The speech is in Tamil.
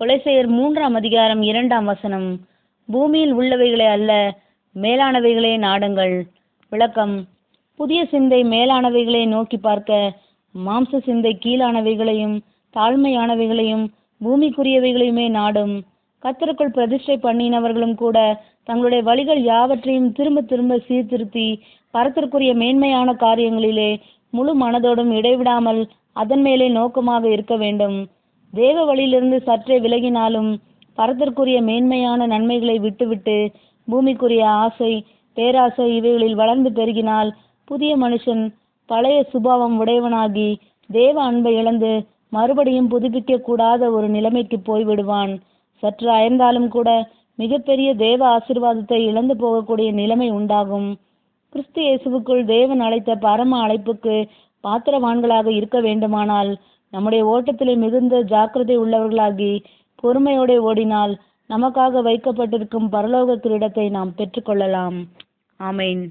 கொலைசெயர் மூன்றாம் அதிகாரம் இரண்டாம் வசனம். பூமியில் உள்ளவைகளை அல்ல மேலானவைகளே நாடுங்கள். விளக்கம். புதிய சிந்தை மேலானவைகளை நோக்கி பார்க்க மாம்ச சிந்தை கீழானவைகளையும் தாழ்மையானவைகளையும் பூமிக்குரியவைகளையுமே நாடும். கத்தருக்குள் பிரதிஷ்டை பண்ணினவர்களும் கூட தங்களுடைய வழிகள் யாவற்றையும் திரும்ப திரும்ப சீர்திருத்தி பரத்திற்குரிய மேன்மையான காரியங்களிலே முழு மனதோடும் இடைவிடாமல் அதன் மேலே நோக்கமாக இருக்க வேண்டும். தேவ வழியிலிருந்து சற்றே விலகினாலும் பரத்திற்குரிய மேன்மையான நன்மைகளை விட்டுவிட்டு பூமிக்குரிய ஆசை பேராசை இவைகளில் வளர்ந்து பெருகினால் புதிய மனுஷன் பழைய சுபாவம் உடையவனாகி தேவ அன்பை இழந்து மறுபடியும் புதுப்பிக்க கூடாத ஒரு நிலைமைக்கு போய்விடுவான். சற்று அயர்ந்தாலும் கூட மிகப்பெரிய தேவ ஆசீர்வாதத்தை இழந்து போகக்கூடிய நிலைமை உண்டாகும். கிறிஸ்து இயேசுவுக்குள் தேவன் அழைத்த பரம அழைப்புக்கு பாத்திரவான்களாக இருக்க வேண்டுமானால் நம்முடைய ஓட்டத்திலே மிகுந்த ஜாக்கிரதை உள்ளவர்களாகி பொறுமையோடு ஓடினால் நமக்காக வைக்கப்பட்டிருக்கும் பரலோக கிரீடத்தை நாம் பெற்றுக்கொள்ளலாம். ஆமேன்.